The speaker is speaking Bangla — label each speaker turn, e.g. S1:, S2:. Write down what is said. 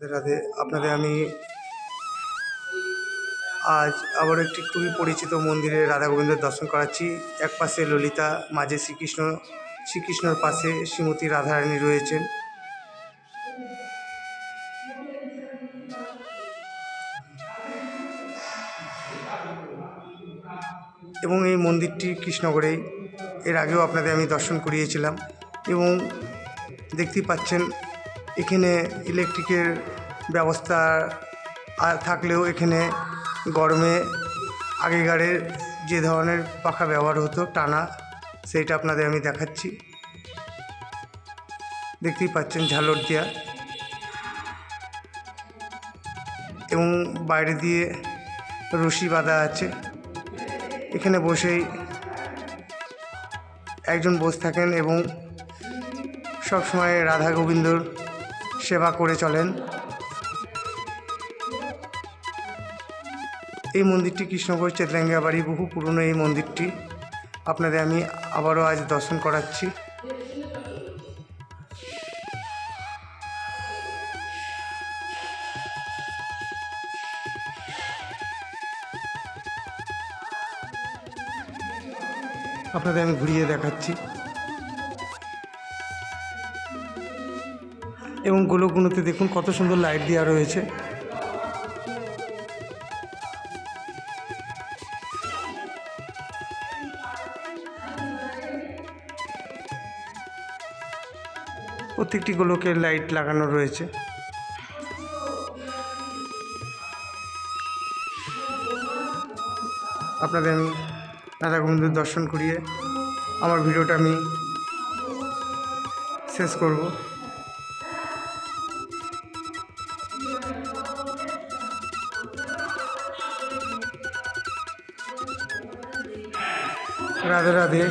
S1: রাধে আপনাদের আমি আজ আবার একটি খুবই পরিচিত মন্দিরে রাধা গোবিন্দের দর্শন করাচ্ছি। এক পাশে ললিতা, মাঝে শ্রীকৃষ্ণ, শ্রীকৃষ্ণর পাশে শ্রীমতী রাধারানী রয়েছেন। এবং এই মন্দিরটি কৃষ্ণগড়েই। এর আগেও আপনাদের আমি দর্শন করিয়েছিলাম এবং দেখতেই পাচ্ছেন এখানে ইলেকট্রিকের ব্যবস্থা থাকলেও এখানে গরমে আগেকারের যে ধরনের পাখা ব্যবহার হতো, টানা, সেইটা আপনাদের আমি দেখাচ্ছি। দেখতেই পাচ্ছেন ঝালর দেওয়া এবং বাইরে দিয়ে রশি বাঁধা আছে। এখানে বসেই একজন বসে থাকেন এবং সবসময় রাধা গোবিন্দর সেবা করে চলেন। এই মন্দিরটি কৃষ্ণগড় চেতলাঙ্গা বাড়ি বহু পুরনো এই মন্দিরটি। আপনাদের আমি আবারও আজ দর্শন করাচ্ছি। আপনাদের আমি ঘুরিয়ে দেখাচ্ছি। এবং গোলকগুলোতে দেখুন কত সুন্দর লাইট দেওয়া রয়েছে। প্রত্যেকটি গোলকের লাইট লাগানো রয়েছে। আপনাদের আমি রাধা গোবিন্দের দর্শন করিয়ে আমার ভিডিওটা আমি শেষ করব। রাধে রাধে।